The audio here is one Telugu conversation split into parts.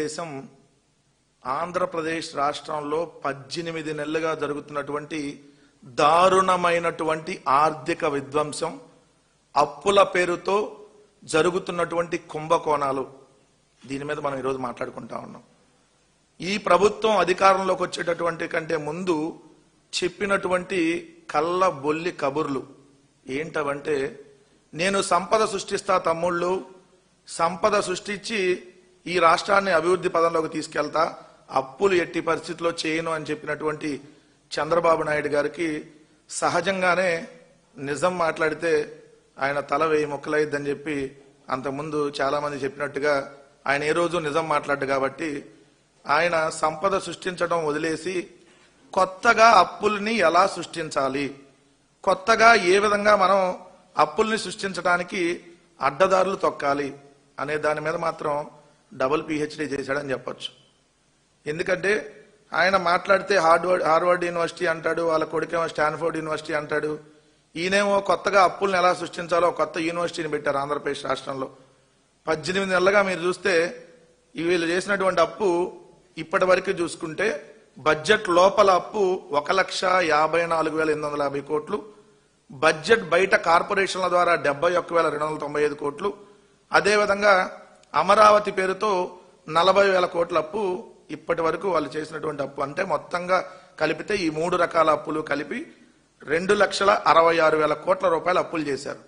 దేశం ఆంధ్రప్రదేశ్ రాష్ట్రంలో పద్దెనిమిది నెలలుగా జరుగుతున్నటువంటి దారుణమైనటువంటి ఆర్థిక విధ్వంసం అప్పుల పేరుతో జరుగుతున్నటువంటి కుంభకోణాలు. దీని మీద మనం ఈరోజు మాట్లాడుకుంటా ఉన్నాం. ఈ ప్రభుత్వం అధికారంలోకి వచ్చేటటువంటి కంటే ముందు చెప్పినటువంటి కళ్ళ బొల్లి కబుర్లు ఏంటవంటే నేను సంపద సృష్టిస్తా తమ్ముళ్ళు సంపద సృష్టించి ఈ రాష్ట్రాన్ని అభివృద్ధి పదంలోకి తీసుకెళ్తా అప్పులు ఎట్టి పరిస్థితిలో చేయను అని చెప్పినటువంటి చంద్రబాబు నాయుడు గారికి సహజంగానే నిజం మాట్లాడితే ఆయన తల వేయి మొక్కలైద్దని చెప్పి అంతకుముందు చాలా మంది చెప్పినట్టుగా ఆయన ఏ రోజు నిజం మాట్లాడు కాబట్టి ఆయన సంపద సృష్టించడం వదిలేసి కొత్తగా అప్పుల్ని ఎలా సృష్టించాలి? కొత్తగా ఏ విధంగా మనం అప్పుల్ని సృష్టించడానికి అడ్డదారులు తొక్కాలి అనే దాని మీద మాత్రం డబుల్ పిహెచ్డి చేశాడని చెప్పచ్చు. ఎందుకంటే ఆయన మాట్లాడితే హార్డ్వర్డ్ హార్వర్డ్ యూనివర్సిటీ అంటాడు వాళ్ళ కొడుకేమో స్టాన్ఫోర్డ్ యూనివర్సిటీ అంటాడు. ఈయనేమో కొత్తగా అప్పుల్ని ఎలా సృష్టించాలో కొత్త యూనివర్సిటీని పెట్టారు ఆంధ్రప్రదేశ్ రాష్ట్రంలో. పద్దెనిమిది నెలలుగా మీరు చూస్తే వీళ్ళు చేసినటువంటి అప్పు ఇప్పటి వరకు చూసుకుంటే బడ్జెట్ లోపల అప్పు ఒక లక్ష యాభై నాలుగు వేల ఎనిమిది వందల యాభై కోట్లు బడ్జెట్ బయట కార్పొరేషన్ల ద్వారా డెబ్బై ఒక్క వేల రెండు వందల తొంభై ఐదు కోట్లు. అదేవిధంగా అమరావతి పేరుతో నలభై వేల కోట్ల అప్పు ఇప్పటి వరకు వాళ్ళు చేసినటువంటి అప్పు. అంటే మొత్తంగా కలిపితే ఈ మూడు రకాల అప్పులు కలిపి రెండు లక్షల అరవై ఆరు వేల కోట్ల రూపాయలు అప్పులు చేశారు.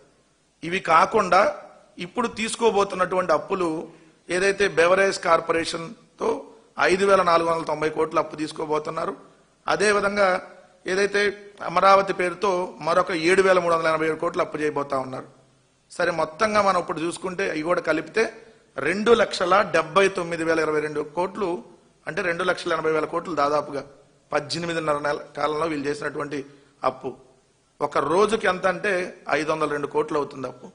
ఇవి కాకుండా ఇప్పుడు తీసుకోబోతున్నటువంటి అప్పులు ఏదైతే బెవరేజ్ కార్పొరేషన్తో ఐదు వేల నాలుగు వందల తొంభై కోట్ల అప్పు తీసుకోబోతున్నారు. అదేవిధంగా ఏదైతే అమరావతి పేరుతో మరొక ఏడు వేల మూడు వందల ఎనభై ఏడు కోట్లు అప్పు చేయబోతా ఉన్నారు. సరే మొత్తంగా మనం ఇప్పుడు చూసుకుంటే ఇవి కూడా కలిపితే రెండు లక్షల డెబ్బై తొమ్మిది వేల ఇరవై రెండు కోట్లు అంటే రెండు లక్షల ఎనభై వేల కోట్లు దాదాపుగా పద్దెనిమిదిన్నర నెల కాలంలో వీళ్ళు చేసినటువంటి అప్పు. ఒక రోజుకి ఎంత అంటే ఐదు వందల రెండు కోట్లు అవుతుంది అప్పు.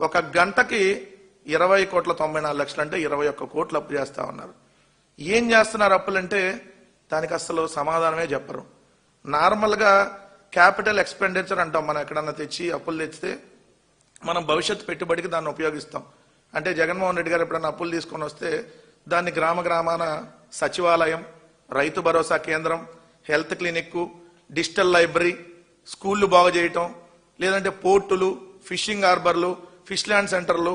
ఒక గంటకి ఇరవై కోట్ల తొంభై నాలుగు లక్షలు అంటే ఇరవై ఒక్క కోట్లు అప్పు చేస్తా ఉన్నారు. ఏం చేస్తున్నారు అప్పులంటే దానికి అసలు సమాధానమే చెప్పరు. నార్మల్గా క్యాపిటల్ ఎక్స్పెండిచర్ అంటాం మనం ఎక్కడన్నా తెచ్చి అప్పులు తెచ్చితే మనం భవిష్యత్ పెట్టుబడికి దాన్ని ఉపయోగిస్తాం. అంటే జగన్మోహన్ రెడ్డి గారు ఎప్పుడన్నా అప్పులు తీసుకొని వస్తే దాన్ని గ్రామ గ్రామాన సచివాలయం రైతు భరోసా కేంద్రం హెల్త్ క్లినిక్ డిజిటల్ లైబ్రరీ స్కూళ్ళు బాగు చేయటం లేదంటే పోర్టులు ఫిషింగ్ హార్బర్లు ఫిష్ ల్యాండ్ సెంటర్లు.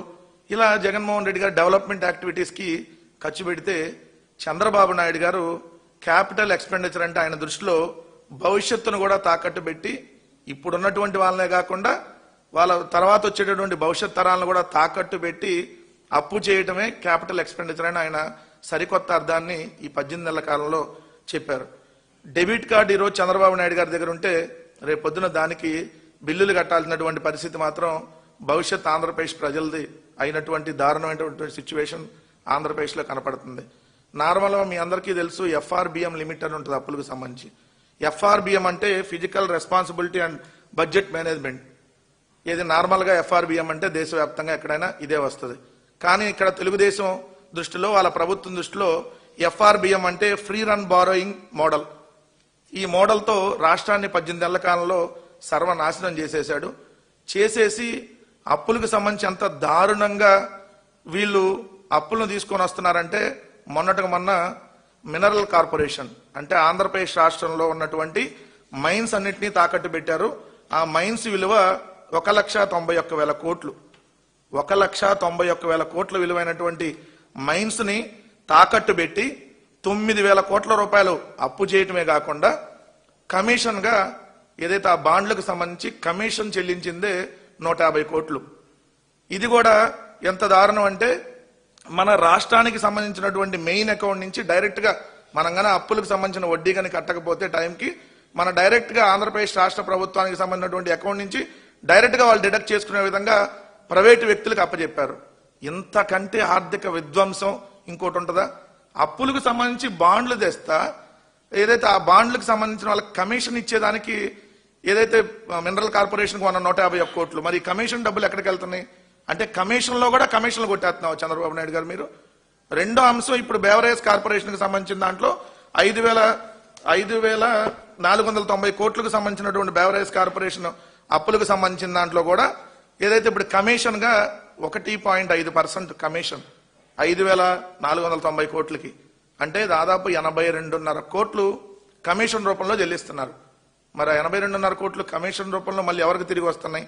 ఇలా జగన్మోహన్ రెడ్డి గారు డెవలప్మెంట్ యాక్టివిటీస్కి ఖర్చు పెడితే చంద్రబాబు నాయుడు గారు క్యాపిటల్ ఎక్స్పెండిచర్ అంటే ఆయన దృష్టిలో భవిష్యత్తును కూడా తాకట్టు పెట్టి ఇప్పుడున్నటువంటి వాళ్ళనే కాకుండా వాళ్ళ తర్వాత వచ్చేటటువంటి భవిష్యత్ తరాలను కూడా తాకట్టు పెట్టి అప్పు చేయటమే క్యాపిటల్ ఎక్స్పెండిచర్ అని ఆయన సరికొత్త అర్థాన్ని ఈ పద్దెనిమిది నెలల కాలంలో చెప్పారు. డెబిట్ కార్డు ఈరోజు చంద్రబాబు నాయుడు గారి దగ్గర ఉంటే రేపు పొద్దున దానికి బిల్లులు కట్టాల్సినటువంటి పరిస్థితి మాత్రం భవిష్యత్ ఆంధ్రప్రదేశ్ ప్రజలది అయినటువంటి దారుణమైనటువంటి సిచ్యువేషన్ ఆంధ్రప్రదేశ్లో కనపడుతుంది. నార్మల్గా మీ అందరికీ తెలుసు ఎఫ్ఆర్బిఎం లిమిట్ అని ఉంటుంది అప్పులకు సంబంధించి. ఎఫ్ఆర్బిఎం అంటే physical responsibility and budget management. ఇది నార్మల్గా ఎఫ్ఆర్బిఎం అంటే దేశవ్యాప్తంగా ఎక్కడైనా ఇదే వస్తుంది. కానీ ఇక్కడ తెలుగుదేశం దృష్టిలో వాళ్ళ ప్రభుత్వం దృష్టిలో ఎఫ్ఆర్బిఎం అంటే ఫ్రీ రన్ బారోయింగ్ మోడల్. ఈ మోడల్తో రాష్ట్రాన్ని పద్దెనిమిది నెలల కాలంలో సర్వనాశనం చేసేశాడు. చేసేసి అప్పులకు సంబంధించి అంత దారుణంగా వీళ్ళు అప్పులను తీసుకొని వస్తున్నారంటే మొన్నటికి మొన్న మినరల్ కార్పొరేషన్ అంటే ఆంధ్రప్రదేశ్ రాష్ట్రంలో ఉన్నటువంటి మైన్స్ అన్నింటినీ తాకట్టు పెట్టారు. ఆ మైన్స్ విలువ ఒక లక్ష తొంభై ఒక్క వేల కోట్లు. ఒక లక్ష తొంభై ఒక్క వేల కోట్ల విలువైనటువంటి మైన్స్ని తాకట్టు పెట్టి తొమ్మిది వేల కోట్ల రూపాయలు అప్పు చేయటమే కాకుండా కమిషన్గా ఏదైతే ఆ బాండ్లకు సంబంధించి కమిషన్ చెల్లించిందే నూట యాభై కోట్లు. ఇది కూడా ఎంత దారుణం అంటే మన రాష్ట్రానికి సంబంధించినటువంటి మెయిన్ అకౌంట్ నుంచి డైరెక్ట్గా మనం అప్పులకు సంబంధించిన వడ్డీ కానీ కట్టకపోతే టైంకి మన డైరెక్ట్గా ఆంధ్రప్రదేశ్ రాష్ట్ర ప్రభుత్వానికి సంబంధించినటువంటి అకౌంట్ నుంచి డైరెక్ట్గా వాళ్ళు డిడక్ట్ చేసుకునే విధంగా ప్రైవేటు వ్యక్తులకు అప్పచెప్పారు ఇంతకంటే ఆర్థిక విధ్వంసం ఇంకోటి ఉంటుందా? అప్పులకు సంబంధించి బాండ్లు తెస్తా ఏదైతే ఆ బాండ్లకు సంబంధించిన వాళ్ళకి కమిషన్ ఇచ్చేదానికి ఏదైతే మినరల్ కార్పొరేషన్కి ఉన్న నూట యాభై ఒక్క కోట్లు మరి కమిషన్ డబ్బులు ఎక్కడికి వెళ్తున్నాయి? అంటే కమిషన్లో కూడా కమిషన్లు కొట్టేస్తున్నావు చంద్రబాబు నాయుడు గారు మీరు. రెండో అంశం ఇప్పుడు బేవరేజ్ కార్పొరేషన్కి సంబంధించిన దాంట్లో ఐదు వేల ఐదు వేల నాలుగు వందల తొంభై కోట్లకు సంబంధించినటువంటి బేవరేజ్ కార్పొరేషన్ అప్పులకు సంబంధించిన దాంట్లో కూడా ఏదైతే ఇప్పుడు కమిషన్గా ఒకటి పాయింట్ ఐదు పర్సెంట్ కమిషన్ ఐదు వేల నాలుగు వందల తొంభై కోట్లకి అంటే దాదాపు ఎనభై రెండున్నర కోట్లు కమిషన్ రూపంలో చెల్లిస్తున్నారు. మరి ఎనభై రెండున్నర కోట్లు కమిషన్ రూపంలో మళ్ళీ ఎవరికి తిరిగి వస్తున్నాయి?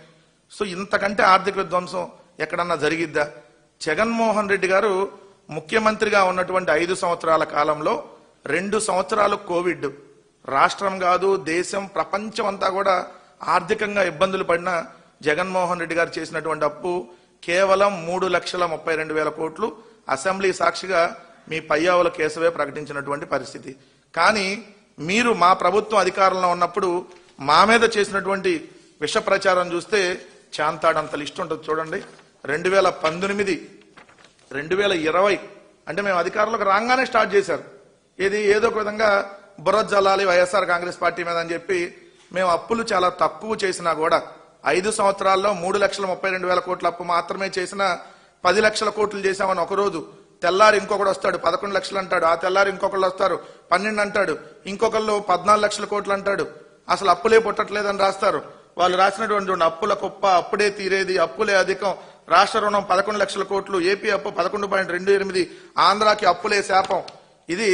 సో ఇంతకంటే ఆర్థిక విధ్వంసం ఎక్కడన్నా జరిగిద్దా? జగన్మోహన్ రెడ్డి గారు ముఖ్యమంత్రిగా ఉన్నటువంటి ఐదు సంవత్సరాల కాలంలో రెండు సంవత్సరాలు కోవిడ్. రాష్ట్రం కాదు దేశం ప్రపంచం అంతా కూడా ఆర్థికంగా ఇబ్బందులు పడిన జగన్మోహన్ రెడ్డి గారు చేసినటువంటి అప్పు కేవలం మూడు లక్షల ముప్పై రెండు వేల కోట్లు. అసెంబ్లీ సాక్షిగా మీ పయ్యావుల కేశవే ప్రకటించినటువంటి పరిస్థితి. కానీ మీరు మా ప్రభుత్వం అధికారంలో ఉన్నప్పుడు మా మీద చేసినటువంటి విష ప్రచారం చూస్తే చాంతాడంత లిస్ట్ ఉంటుంది చూడండి. రెండు వేల పంతొమ్మిది రెండు వేల ఇరవై అంటే మేము అధికారంలోకి రాగానే స్టార్ట్ చేశారు. ఇది ఏదో ఒక విధంగా బుర్ర జల్లాలి వైఎస్ఆర్ కాంగ్రెస్ పార్టీ మీద అని చెప్పి మేము అప్పులు చాలా తక్కువ చేసినా కూడా ఐదు సంవత్సరాల్లో మూడు లక్షల ముప్పై రెండు వేల కోట్ల అప్పు మాత్రమే చేసిన పది లక్షల కోట్లు చేశామని ఒక రోజు తెల్లారి ఇంకొకడు వస్తాడు పదకొండు లక్షలు అంటాడు ఆ తెల్లారి ఇంకొకళ్ళు వస్తారు పన్నెండు అంటాడు ఇంకొకళ్ళు పద్నాలుగు లక్షల కోట్లు అంటాడు. అసలు అప్పులే పుట్టట్లేదని రాస్తారు. వాళ్ళు రాసినటువంటి అప్పుల కుప్ప అప్పుడే తీరేది అప్పులే అధికం. రాష్ట్ర రుణం పదకొండు లక్షల కోట్లు ఏపీ అప్పు పదకొండు పాయింట్ రెండు ఎనిమిది ఆంధ్రాకి అప్పులే శాపం. ఇది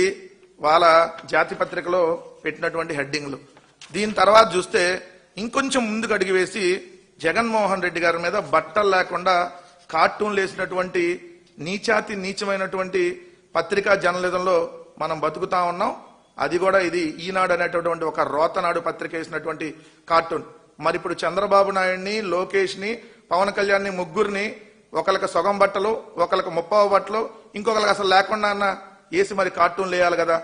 వాళ్ళ జాతి పత్రికలో పెట్టినటువంటి హెడ్డింగ్లు. దీని తర్వాత చూస్తే ఇంకొంచెం ముందుకు అడిగి వేసి జగన్మోహన్ రెడ్డి గారి మీద బట్టలు లేకుండా కార్టూన్లు వేసినటువంటి నీచాతి నీచమైనటువంటి పత్రికా జర్నలిజంలో మనం బతుకుతా ఉన్నాం. అది కూడా ఇది ఈనాడు అనేటటువంటి ఒక రోతనాడు పత్రిక వేసినటువంటి కార్టూన్. మరి ఇప్పుడు చంద్రబాబు నాయుడిని లోకేష్ని పవన్ కళ్యాణ్ని ముగ్గురిని ఒకరికి సొగం బట్టలు ఒకరికి ముప్పావు బట్టలు ఇంకొకరికి అసలు లేకుండా అన్న వేసి మరి కార్టూన్లు వేయాలి కదా.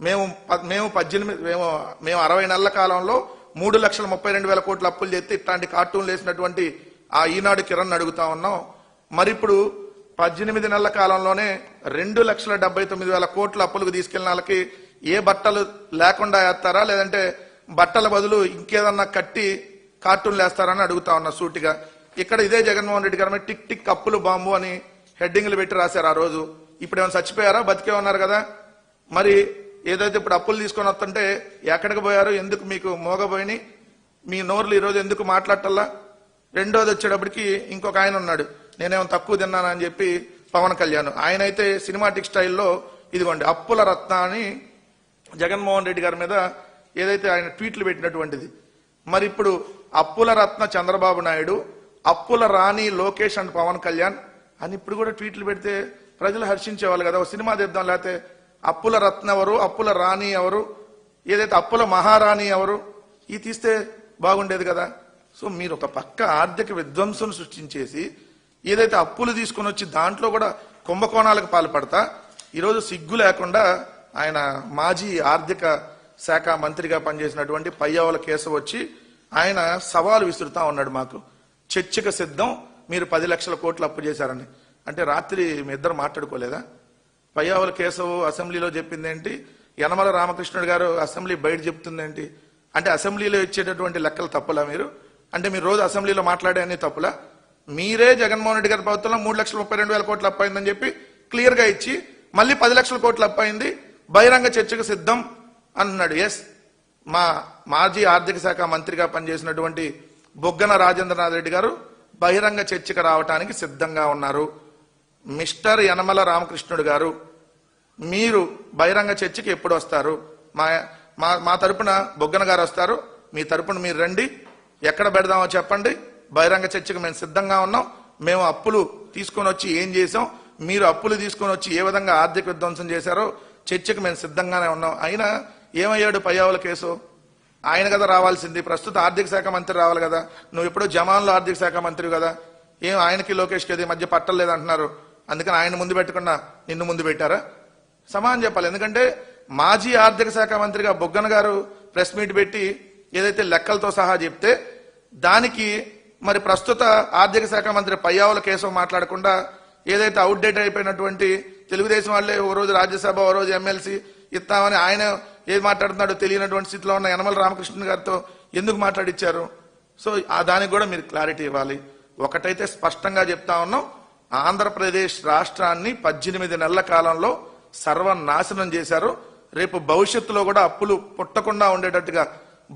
మేము ప- మేము పద్దెనిమిది మేము మేము అరవై నెలల కాలంలో మూడు లక్షల ముప్పై రెండు వేల కోట్ల అప్పులు చేస్తే ఇట్లాంటి కార్టూన్లు వేసినటువంటి ఆ ఈనాడు కిరణ్ అడుగుతా ఉన్నాం. మరి ఇప్పుడు పద్దెనిమిది నెలల కాలంలోనే రెండు లక్షల డెబ్బై తొమ్మిది వేల కోట్ల అప్పులకు తీసుకెళ్ళిన వాళ్ళకి ఏ బట్టలు లేకుండా వేస్తారా? లేదంటే బట్టల బదులు ఇంకేదన్నా కట్టి కార్టూన్లు వేస్తారని అడుగుతా ఉన్నా సూటిగా. ఇక్కడ ఇదే జగన్మోహన్ రెడ్డి గారు టిక్ టిక్ అప్పులు బాంబు అని హెడ్డింగ్లు పెట్టి రాశారు ఆ రోజు. ఇప్పుడు ఏమైనా చచ్చిపోయారా? బతికే ఉన్నారు కదా. మరి ఏదైతే ఇప్పుడు అప్పులు తీసుకొని వస్తుంటే ఎక్కడికి పోయారు ఎందుకు మీకు మోగబోయిని? మీ నోర్లు ఈరోజు ఎందుకు మాట్లాడటల్లా? రెండోది వచ్చేటప్పటికి ఇంకొక ఆయన ఉన్నాడు. నేనేమో తక్కువ తిన్నానని చెప్పి పవన్ కళ్యాణ్. ఆయన అయితే సినిమాటిక్ స్టైల్లో ఇదిగోండి అప్పుల రత్న అని జగన్మోహన్ రెడ్డి గారి మీద ఏదైతే ఆయన ట్వీట్లు పెట్టినటువంటిది. మరి ఇప్పుడు అప్పుల రత్న చంద్రబాబు నాయుడు అప్పుల రాణి లోకేష్ అండ్ పవన్ కళ్యాణ్ అని ఇప్పుడు కూడా ట్వీట్లు పెడితే ప్రజలు హర్షించేవాళ్ళు కదా. ఒక సినిమా తెద్దాం లేకపోతే అప్పుల రత్న ఎవరు అప్పుల రాణి ఎవరు ఏదైతే అప్పుల మహారాణి ఎవరు ఇది తీస్తే బాగుండేది కదా. సో మీరు ఒక పక్క ఆర్థిక విధ్వంసం సృష్టించేసి ఏదైతే అప్పులు తీసుకొని వచ్చి దాంట్లో కూడా కుంభకోణాలకు పాల్పడతా ఈరోజు సిగ్గు లేకుండా ఆయన మాజీ ఆర్థిక శాఖ మంత్రిగా పనిచేసినటువంటి పయ్యావుల కేసు వచ్చి ఆయన సవాలు విసురుతా ఉన్నాడు మాకు. చర్చకు సిద్ధం మీరు పది లక్షల కోట్లు అప్పు చేశారని. అంటే రాత్రి మీ ఇద్దరు మాట్లాడుకోలేదా? పయ్యావుల కేశవ్ అసెంబ్లీలో చెప్పిందేంటి? యనమల రామకృష్ణుడు గారు అసెంబ్లీ బయట చెప్తుందేంటి? అంటే అసెంబ్లీలో ఇచ్చేటటువంటి లెక్కలు తప్పులా మీరు? అంటే మీరు రోజు అసెంబ్లీలో మాట్లాడే అన్ని తప్పులా? మీరే జగన్మోహన్ రెడ్డి గారి ప్రభుత్వంలో మూడు లక్షల ముప్పై రెండు వేల కోట్లు అప్పయిందని చెప్పి క్లియర్గా ఇచ్చి మళ్ళీ పది లక్షల కోట్లు అప్పయింది బహిరంగ చర్చకు సిద్ధం అన్నాడు. ఎస్ మా మాజీ ఆర్థిక శాఖ మంత్రిగా పనిచేసినటువంటి బొగ్గన రాజేంద్రనాథ్ రెడ్డి గారు బహిరంగ చర్చకు రావటానికి సిద్ధంగా ఉన్నారు. మిస్టర్ యనమల రామకృష్ణుడు గారు మీరు బహిరంగ చర్చికి ఎప్పుడు వస్తారు? మా మా మా తరపున బొగ్గన గారు వస్తారు. మీ తరపున మీరు రండి. ఎక్కడ పెడదామో చెప్పండి. బహిరంగ చర్చకు మేము సిద్ధంగా ఉన్నాం. మేము అప్పులు తీసుకొని వచ్చి ఏం చేసాం మీరు అప్పులు తీసుకొని వచ్చి ఏ విధంగా ఆర్థిక విధ్వంసం చేశారో చర్చకు మేము సిద్ధంగానే ఉన్నాం. అయినా ఏమయ్యాడు పయ్యావుల కేసు? ఆయన కదా రావాల్సింది. ప్రస్తుత ఆర్థిక శాఖ మంత్రి రావాలి కదా. నువ్వు ఎప్పుడో జమాన్లో ఆర్థిక శాఖ మంత్రి కదా. ఏం ఆయనకి లోకేష్కి అది మధ్య పట్టలేదు అంటున్నారు అందుకని ఆయన ముందు పెట్టకుండా నిన్ను ముందు పెట్టారా? సమానం చెప్పాలి. ఎందుకంటే మాజీ ఆర్థిక శాఖ మంత్రిగా బొగ్గన గారు ప్రెస్ మీట్ పెట్టి ఏదైతే లెక్కలతో సహా చెప్తే దానికి మరి ప్రస్తుత ఆర్థిక శాఖ మంత్రి పయ్యావుల కేశవ్ మాట్లాడకుండా ఏదైతే అవుట్డేట్ అయిపోయినటువంటి తెలుగుదేశం వాళ్ళే ఓ రోజు రాజ్యసభ ఓ రోజు ఎమ్మెల్సీ ఇస్తామని ఆయన ఏది మాట్లాడుతున్నాడో తెలియనటువంటి స్థితిలో ఉన్న యనమల రామకృష్ణ గారితో ఎందుకు మాట్లాడిచ్చారు? సో ఆ దానికి కూడా మీరు క్లారిటీ ఇవ్వాలి. ఒకటైతే స్పష్టంగా చెప్తా ఉన్నాం. ఆంధ్రప్రదేశ్ రాష్ట్రాన్ని పద్దెనిమిది నెలల కాలంలో సర్వనాశనం చేశారు. రేపు భవిష్యత్తులో కూడా అప్పులు పుట్టకుండా ఉండేటట్టుగా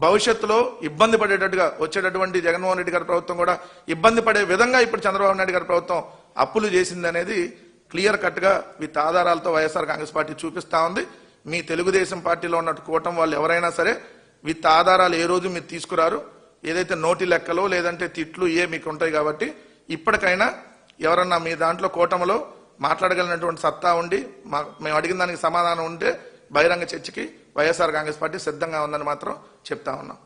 భవిష్యత్తులో ఇబ్బంది పడేటట్టుగా వచ్చేటటువంటి జగన్మోహన్ రెడ్డి గారి ప్రభుత్వం కూడా ఇబ్బంది పడే విధంగా ఇప్పుడు చంద్రబాబు నాయుడు గారి ప్రభుత్వం అప్పులు చేసింది అనేది క్లియర్ కట్గా విత్ ఆధారాలతో వైఎస్ఆర్ కాంగ్రెస్ పార్టీ చూపిస్తా ఉంది. మీ తెలుగుదేశం పార్టీలో ఉన్నట్టు కూటమి వాళ్ళు ఎవరైనా సరే విత్ ఆధారాలు ఏ రోజు మీరు తీసుకురారు. ఏదైతే నోటి లెక్కలో లేదంటే తిట్లు ఏ మీకు ఉంటాయి కాబట్టి ఇప్పటికైనా ఎవరన్నా మీ దాంట్లో కూటమిలో మాట్లాడగలిగినటువంటి సత్తా ఉండి మా- మేము అడిగిన దానికి సమాధానం ఉంటే బహిరంగ చర్చకి వైఎస్ఆర్ కాంగ్రెస్ పార్టీ సిద్ధంగా ఉందని మాత్రం చెప్తా ఉన్నాం.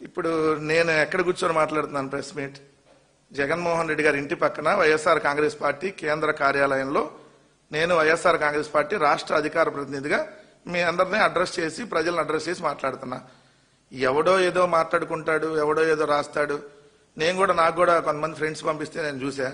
ఇప్పుడు నేను ఎక్కడ కూర్చొని మాట్లాడుతున్నాను ప్రెస్ మీట్? జగన్మోహన్ రెడ్డి గారి ఇంటి పక్కన వైఎస్ఆర్ కాంగ్రెస్ పార్టీ కేంద్ర కార్యాలయంలో నేను వైఎస్ఆర్ కాంగ్రెస్ పార్టీ రాష్ట్ర అధికార ప్రతినిధిగా మీ అందరినీ అడ్రస్ చేసి ప్రజలను అడ్రస్ చేసి మాట్లాడుతున్నా. ఎవడో ఏదో మాట్లాడుకుంటాడు ఎవడో ఏదో రాస్తాడు. నేను కూడా నాకు కూడా కొంతమంది ఫ్రెండ్స్ పంపిస్తే నేను చూసా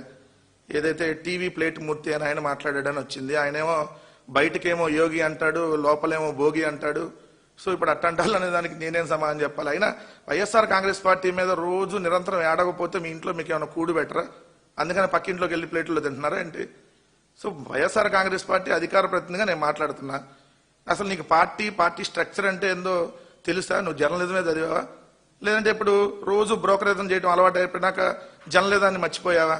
ఏదైతే టీవీ ప్లేట్ మూర్తి అని ఆయన మాట్లాడాడని వచ్చింది. ఆయనేమో బయటకేమో యోగి అంటాడు లోపలేమో భోగి అంటాడు. సో ఇప్పుడు అట్టంటాలు అనే దానికి నేనేం సమాధానం చెప్పాలి? అయినా వైఎస్ఆర్ కాంగ్రెస్ పార్టీ మీద రోజు నిరంతరం ఏడకపోతే మీ ఇంట్లో మీకు ఏమైనా కూడు పెట్టరా? అందుకని పక్కింట్లోకి వెళ్ళి ప్లేట్లో తింటున్నారా ఏంటి? సో వైఎస్ఆర్ కాంగ్రెస్ పార్టీ అధికార ప్రతినిధిగా నేను మాట్లాడుతున్నా. అసలు నీకు పార్టీ పార్టీ స్ట్రక్చర్ అంటే ఏందో తెలుసా? నువ్వు జర్నలిజమే చదివావా? లేదంటే ఇప్పుడు రోజు బ్రోకరేజం చేయడం అలవాటు అయిపోయినాక జర్నలిజాన్ని మర్చిపోయావా?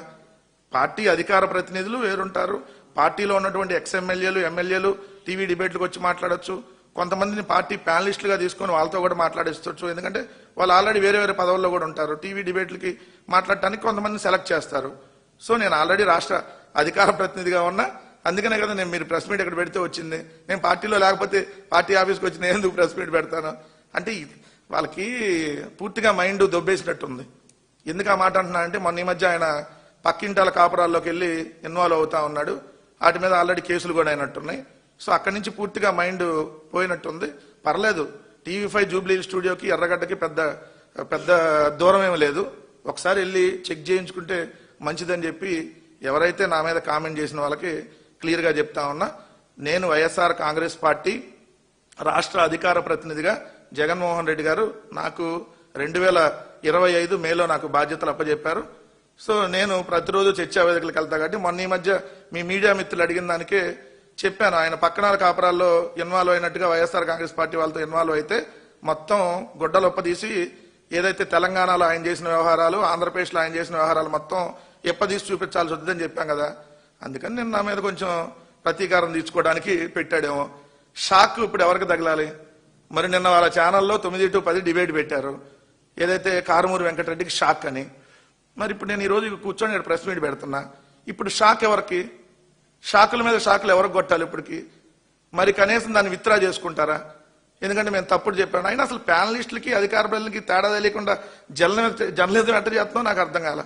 పార్టీ అధికార ప్రతినిధులు వేరుంటారు. పార్టీలో ఉన్నటువంటి ఎక్స్ ఎమ్మెల్యేలు ఎమ్మెల్యేలు టీవీ డిబేట్లకు వచ్చి మాట్లాడచ్చు. కొంతమందిని పార్టీ ప్యానలిస్టులుగా తీసుకొని వాళ్ళతో కూడా మాట్లాడిస్తవచ్చు ఎందుకంటే వాళ్ళు ఆల్రెడీ వేరే వేరే పదవుల్లో కూడా ఉంటారు. టీవీ డిబేట్లకి మాట్లాడటానికి కొంతమందిని సెలెక్ట్ చేస్తారు. సో నేను ఆల్రెడీ రాష్ట్ర అధికార ప్రతినిధిగా ఉన్నా. అందుకనే కదా నేను మీరు ప్రెస్ మీట్ ఇక్కడ పెడితే వచ్చింది. నేను పార్టీలో లేకపోతే పార్టీ ఆఫీస్కి వచ్చి నేను ఎందుకు ప్రెస్ మీట్ పెడతాను? అంటే వాళ్ళకి పూర్తిగా మైండ్ దొబ్బేసినట్టుంది. ఎందుకు ఆ మాట అంటున్నా అంటే మొన్న ఈ మధ్య ఆయన పక్కింటాల కాపురాల్లోకి వెళ్ళి ఇన్వాల్వ్ అవుతా ఉన్నాడు. వాటి మీద ఆల్రెడీ కేసులు కూడా అయినట్టున్నాయి. సో అక్కడి నుంచి పూర్తిగా మైండ్ పోయినట్టుంది. పర్లేదు టీవీ ఫైవ్ జూబ్లీ స్టూడియోకి ఎర్రగడ్డకి పెద్ద పెద్ద దూరం ఏమీ లేదు. ఒకసారి వెళ్ళి చెక్ చేయించుకుంటే మంచిదని చెప్పి ఎవరైతే నా మీద కామెంట్ చేసిన వాళ్ళకి క్లియర్గా చెప్తా ఉన్నా నేను వైఎస్ఆర్ కాంగ్రెస్ పార్టీ రాష్ట్ర అధికార ప్రతినిధిగా జగన్మోహన్ రెడ్డి గారు నాకు రెండు వేల ఇరవై ఐదు మేలో నాకు బాధ్యతలు అప్పచెప్పారు సో నేను ప్రతిరోజు చర్చా వేదికలకు వెళ్తా కాబట్టి మొన్న ఈ మధ్య మీ మీడియా మిత్రులు అడిగిన దానికే చెప్పాను. ఆయన పక్కనాల కాపురాల్లో ఇన్వాల్వ్ అయినట్టుగా వైఎస్ఆర్ కాంగ్రెస్ పార్టీ వాళ్ళతో ఇన్వాల్వ్ అయితే మొత్తం గుడ్డలొప్పదీసి ఏదైతే తెలంగాణలో ఆయన చేసిన వ్యవహారాలు ఆంధ్రప్రదేశ్లో ఆయన చేసిన వ్యవహారాలు మొత్తం ఎప్పదీసి చూపించాల్సి వద్దని చెప్పాం కదా. అందుకని నేను నా మీద కొంచెం ప్రతీకారం తీర్చుకోవడానికి పెట్టాడేమో. షాక్ ఇప్పుడు ఎవరికి తగలాలి? మరి నిన్న వాళ్ళ ఛానల్లో తొమ్మిది టు పది డిబేట్ పెట్టారు. ఏదైతే కారుమూరి వెంకటరెడ్డికి షాక్ అని. మరి ఇప్పుడు నేను ఈరోజు కూర్చొని ఇక్కడ ప్రెస్ మీట్ పెడుతున్నా. ఇప్పుడు షాక్ ఎవరికి? షాకుల మీద షాకులు ఎవరికి కొట్టాలి ఇప్పటికి? మరి కనీసం దాన్ని విత్డ్రా చేసుకుంటారా? ఎందుకంటే మేము తప్పుడు చెప్పాను. అయినా అసలు ప్యానలిస్టులకి అధికార ప్రజలకి తేడా తెలియకుండా జర్నలిజం జర్నలిజం ఎట్ట చేస్తుందో నాకు అర్థం కాల.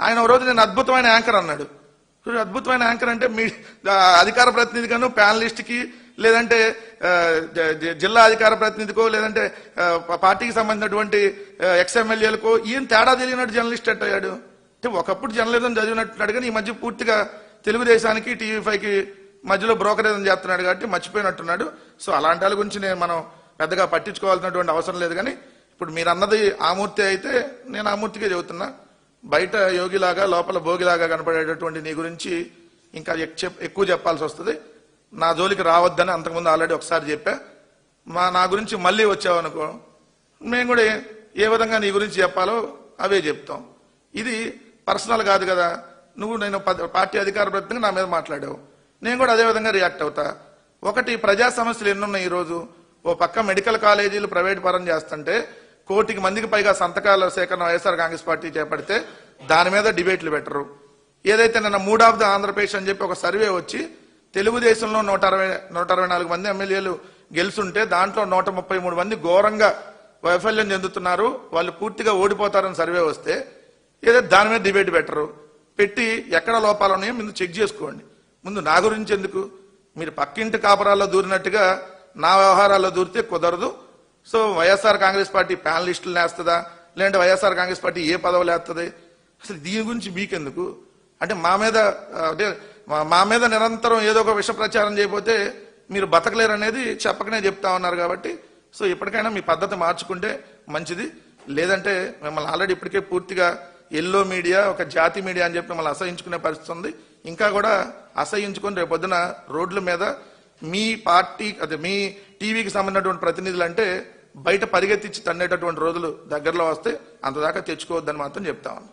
ఆయన ఒక రోజు నేను అద్భుతమైన యాంకర్ అన్నాడు. అద్భుతమైన యాంకర్ అంటే మీ అధికార ప్రతినిధిగాను ప్యానలిస్ట్కి లేదంటే జిల్లా అధికార ప్రతినిధికో లేదంటే పార్టీకి సంబంధించినటువంటి ఎక్స్ఎమ్మెల్యేలకో ఈయన తేడా తెలియనట్టు జర్నలిస్ట్ ఎట్ అయ్యాడు అంటే ఒకప్పుడు జర్నలిజం చదివినట్టున్నాడు కానీ ఈ మధ్య పూర్తిగా తెలుగుదేశానికి టీవీ ఫైవ్కి మధ్యలో బ్రోకరేజం చేస్తున్నాడు కాబట్టి మర్చిపోయినట్టున్నాడు. సో అలాంటి వాళ్ళ గురించి నేను మనం పెద్దగా పట్టించుకోవాల్సినటువంటి అవసరం లేదు కానీ ఇప్పుడు మీరు అన్నది ఆమూర్తి అయితే నేను ఆమూర్తిగా చెబుతున్నా. బయట యోగిలాగా లోపల భోగిలాగా కనపడేటటువంటి నీ గురించి ఇంకా ఎక్కువ చెప్పాల్సి వస్తుంది. నా జోలికి రావద్దని అంతకుముందు ఆల్రెడీ ఒకసారి చెప్పా. మా నా గురించి మళ్ళీ వచ్చావనుకో మేము కూడా ఏ- విధంగా నీ గురించి చెప్పాలో అవే చెప్తాం. ఇది పర్సనల్ కాదు కదా. నువ్వు నేను పార్టీ అధికార ప్రతినిధిగా నా మీద మాట్లాడావు. నేను కూడా అదే విధంగా రియాక్ట్ అవుతా. ఒకటి ప్రజా సమస్యలు ఎన్నున్నాయి ఈరోజు? ఓ పక్క మెడికల్ కాలేజీలు ప్రైవేట్ పరం చేస్తుంటే కోటికి మందికి పైగా సంతకాల సేకరణ వైఎస్ఆర్ కాంగ్రెస్ పార్టీ చేపడితే దాని మీద డిబేట్లు పెట్టరు. ఏదైతే నిన్న మూడ్ ఆఫ్ ద ఆంధ్రప్రదేశ్ అని చెప్పి ఒక సర్వే వచ్చి తెలుగుదేశంలో నూట అరవై నూట అరవై నాలుగు మంది ఎమ్మెల్యేలు గెలుచుంటే దాంట్లో నూట ముప్పై మూడు మంది ఘోరంగా వైఫల్యం చెందుతున్నారు. వాళ్ళు పూర్తిగా ఓడిపోతారని సర్వే వస్తే ఏదో దాని మీద డిబేట్ పెట్టరు. పెట్టి ఎక్కడ లోపాలు ఉన్నాయో ముందు చెక్ చేసుకోండి. ముందు నా గురించి ఎందుకు? మీరు పక్కింటి కాపురాల్లో దూరినట్టుగా నా వ్యవహారాల్లో దూరితే కుదరదు. సో వైఎస్ఆర్ కాంగ్రెస్ పార్టీ ప్యానలిస్టులు వేస్తుందా లేదంటే వైఎస్ఆర్ కాంగ్రెస్ పార్టీ ఏ పదవులు వేస్తుంది? అసలు దీని గురించి మీకెందుకు? అంటే మా మీద అంటే మా- మీద నిరంతరం ఏదో ఒక విష ప్రచారం చేయకపోతే మీరు బతకలేరు అనేది చెప్పకనే చెప్తా ఉన్నారు కాబట్టి సో ఇప్పటికైనా మీ పద్ధతి మార్చుకుంటే మంచిది. లేదంటే మిమ్మల్ని ఆల్రెడీ ఇప్పటికే పూర్తిగా ఎల్లో మీడియా ఒక జాతి మీడియా అని చెప్పి మిమ్మల్ని అసహించుకునే పరిస్థితి ఉంది. ఇంకా కూడా అసహించుకొని రేపు పొద్దున రోడ్ల మీద మీ పార్టీ అదే మీ టీవీకి సంబంధించినటువంటి ప్రతినిధులు అంటే బయట పరిగెత్తించి తన్నేటటువంటి రోజులు దగ్గరలో వస్తే అంతదాకా తెచ్చుకోవద్దని మాత్రం చెప్తా ఉన్నాను